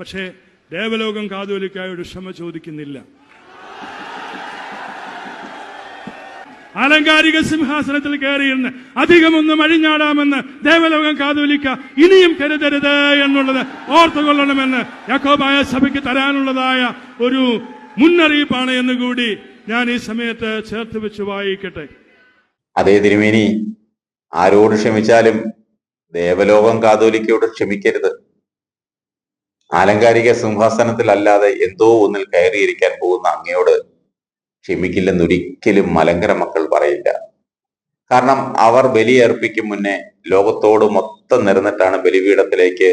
പക്ഷേ ദേവലോകം കാതോലിക്കായോട് ക്ഷമ ചോദിക്കുന്നില്ല. ആലങ്കാരിക സിംഹാസനത്തിൽ കയറിയിരുന്ന് അധികമൊന്നും അഴിഞ്ഞാടാമെന്ന് ദേവലോകം കാതോലിക്ക ഇനിയും കരുതരുത് എന്നുള്ളത് ഓർത്തുകൊള്ളണമെന്ന് യാക്കോബായ സഭയ്ക്ക് തരാനുള്ളതായ ഒരു മുന്നറിയിപ്പാണ് എന്ന് കൂടി ഞാൻ ഈ സമയത്ത് ചേർത്ത് വെച്ച് വായിക്കട്ടെ. അതേ തിരുമേനി ആരോട് ക്ഷമിച്ചാലും ദേവലോകം കാതോലിക്കയോട് ക്ഷമിക്കരുത്. ആലങ്കാരിക സിംഹാസനത്തിൽ അല്ലാതെ എന്തോ ഒന്നിൽ കയറിയിരിക്കാൻ പോകുന്ന അങ്ങയോട് ക്ഷമിക്കില്ലെന്നൊരിക്കലും മലങ്കര മക്കൾ പറയില്ല. കാരണം അവർ ബലിയർപ്പിക്കും മുന്നേ ലോകത്തോട് മൊത്തം നിരന്നിട്ടാണ് ബലിപീഠത്തിലേക്ക്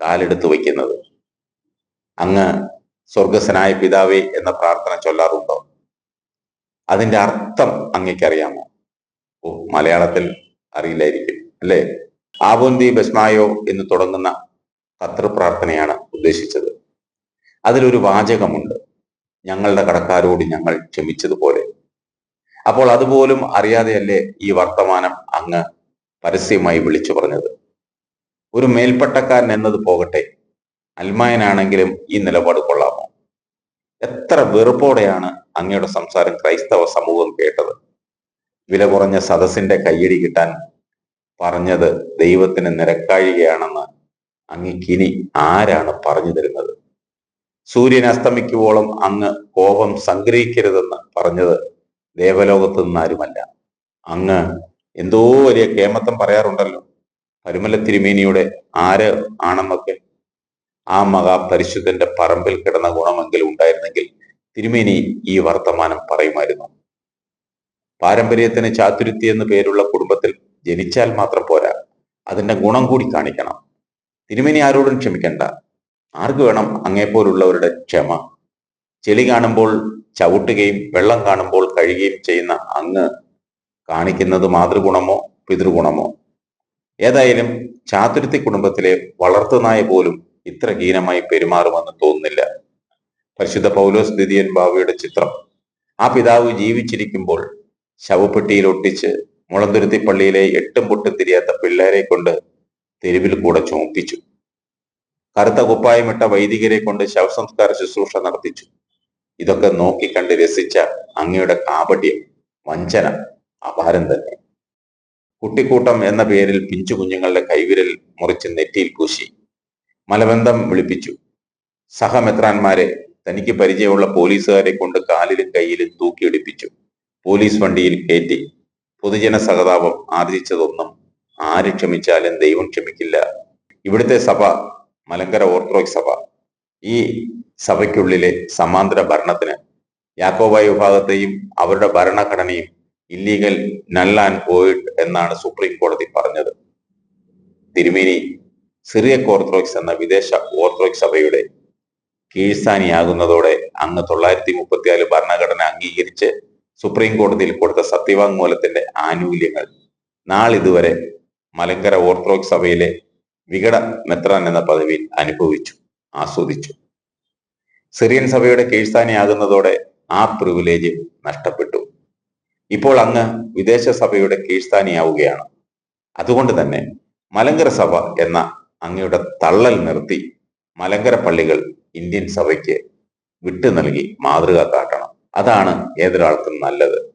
കാലെടുത്തു വയ്ക്കുന്നത്. അങ്ങ് സ്വർഗസ്വനായ പിതാവേ എന്ന പ്രാർത്ഥന ചൊല്ലാറുണ്ടോ? അതിന്റെ അർത്ഥം അങ്ങേക്കറിയാമോ? ഓ മലയാളത്തിൽ അറിയില്ലായിരിക്കും അല്ലേ? ആബോന്തി ബസ്മായോ എന്ന് തുടങ്ങുന്ന കത്തർ പ്രാർത്ഥനയാണ് ഉദ്ദേശിച്ചത്. അതിലൊരു വാചകമുണ്ട്. ഞങ്ങളുടെ കടക്കാരോട് ഞങ്ങൾ ക്ഷമിച്ചതുപോലെ. അപ്പോൾ അതുപോലും അറിയാതെയല്ലേ ഈ വർത്തമാനം അങ്ങ് പരസ്യമായി വിളിച്ചു പറഞ്ഞത്? ഒരു മേൽപ്പട്ടക്കാരൻ എന്നത് പോകട്ടെ. അൽമായനാണെങ്കിലും ഈ നിലപാട് കൊള്ളാമോ? എത്ര വെറുപ്പോടെയാണ് അങ്ങയുടെ സംസാരം ക്രൈസ്തവ സമൂഹം കേട്ടത്. വില കുറഞ്ഞ സദസ്സിന്റെ കയ്യടി കിട്ടാൻ പറഞ്ഞത് ദൈവത്തിന് നിരക്കാഴികയാണെന്ന് അങ്ങക്കിനി ആരാണ് പറഞ്ഞു തരുന്നത്? സൂര്യൻ അസ്തമിക്കുവോളം അങ്ങ് കോപം സംഗ്രഹിക്കരുതെന്ന് പറഞ്ഞത് ദേവലോകത്ത് നിന്നാരുമല്ല അങ്ങ് എന്തോ വലിയ കേമത്തം പറയാറുണ്ടല്ലോ. പരുമല തിരുമേനിയുടെ ആര് ആണെന്നൊക്കെ. ആ മഹാപരിശുദ്ധന്റെ പറമ്പിൽ കിടന്ന ഗുണമെങ്കിലും ഉണ്ടായിരുന്നെങ്കിൽ തിരുമേനി ഈ വർത്തമാനം പറയുമായിരുന്നു. പാരമ്പര്യത്തിന് ചാതുരുത്തി എന്ന് പേരുള്ള കുടുംബത്തിൽ ജനിച്ചാൽ മാത്രം പോരാ. അതിന്റെ ഗുണം കൂടി കാണിക്കണം. തിരുമേനി ആരോടും ക്ഷമിക്കണ്ട. ആർക്ക് വേണം അങ്ങേപ്പോലുള്ളവരുടെ ക്ഷമ? ചെളി കാണുമ്പോൾ ചവിട്ടുകയും വെള്ളം കാണുമ്പോൾ കഴുകുകയും ചെയ്യുന്ന അങ്ങ് കാണിക്കുന്നത് മാതൃഗുണമോ പിതൃഗുണമോ? ഏതായാലും ചാതുരുത്തി കുടുംബത്തിലെ വളർത്തുനായ പോലും ഇത്ര ഹീനമായി പെരുമാറുമെന്ന് തോന്നുന്നില്ല. പരിശുദ്ധ പൗലോസ് ദിദിയൻ ബാവയുടെ ചിത്രം. ആ പിതാവ് ജീവിച്ചിരിക്കുമ്പോൾ ശവപ്പെട്ടിയിൽ ഒട്ടിച്ച് മുളന്തുരുത്തി പള്ളിയിലെ എട്ടും പൊട്ടും തിരിയാത്ത പിള്ളേരെ കൊണ്ട് തെരുവിൽ കൂടെ ചോപ്പിച്ചു കറുത്ത കുപ്പായമിട്ട വൈദികരെ കൊണ്ട് ശവസംസ്കാര ശുശ്രൂഷ നടത്തിച്ചു. ഇതൊക്കെ നോക്കിക്കണ്ട് രസിച്ച അങ്ങയുടെ കാപട്യം വഞ്ചന അപാരം തന്നെ. കുട്ടിക്കൂട്ടം എന്ന പേരിൽ പിഞ്ചു കുഞ്ഞുങ്ങളുടെ കൈവിരൽ മുറിച്ച് നെറ്റിയിൽ പൂശി. മലബന്ധം വിളിപ്പിച്ചു. സഹമെത്രാന്മാരെ തനിക്ക് പരിചയമുള്ള പോലീസുകാരെ കൊണ്ട് കാലിലും കയ്യിലും തൂക്കിയിടിപ്പിച്ചു. പോലീസ് വണ്ടിയിൽ കയറ്റി. പൊതുജന സഹതാപം ആർജിച്ചതൊന്നും ആര് ക്ഷമിച്ചാലും ദൈവം ക്ഷമിക്കില്ല. ഇവിടുത്തെ സഭ മലങ്കര ഓർത്തഡോക്സ് സഭ ഈ സഭയ്ക്കുള്ളിലെ സമാന്തര ഭരണത്തിന് യാക്കോബായ വിഭാഗത്തെയും അവരുടെ ഭരണഘടനയും ഇല്ലീഗൽ നൾ ആൻഡ് പോയിഡ് എന്നാണ് സുപ്രീം കോടതി പറഞ്ഞത്. തിരുമേനി സിറിയക് ഓർത്തഡോക്സ് എന്ന വിദേശ ഓർത്തഡോക്സ് സഭയുടെ കീഴ്സ്ഥാനിയാകുന്നതോടെ അങ്ങ് തൊള്ളായിരത്തി മുപ്പത്തിനാല് ഭരണഘടന അംഗീകരിച്ച് സുപ്രീം കോടതിയിൽ കൊടുത്ത സത്യവാങ്മൂലത്തിന്റെ ആനുകൂല്യങ്ങൾ നാളിതുവരെ മലങ്കര ഓർത്തഡോക്സ് സഭയിലെ വികട മെത്രാൻ എന്ന പദവിയിൽ അനുഭവിച്ചു ആസ്വദിച്ചു. സിറിയൻ സഭയുടെ കീഴ്സ്ഥാനിയാകുന്നതോടെ ആ പ്രിവിലേജ് നഷ്ടപ്പെട്ടു. ഇപ്പോൾ അങ്ങ് വിദേശ സഭയുടെ കീഴ്സ്ഥാനിയാവുകയാണ്. അതുകൊണ്ട് തന്നെ മലങ്കര സഭ എന്ന അങ്ങയുടെ തള്ളൽ നിർത്തി മലങ്കര പള്ളികൾ ഇന്ത്യൻ സഭയ്ക്ക് വിട്ടു നൽകി മാതൃക കാട്ടണം. അതാണ് ഏതൊരാൾക്കും നല്ലത്.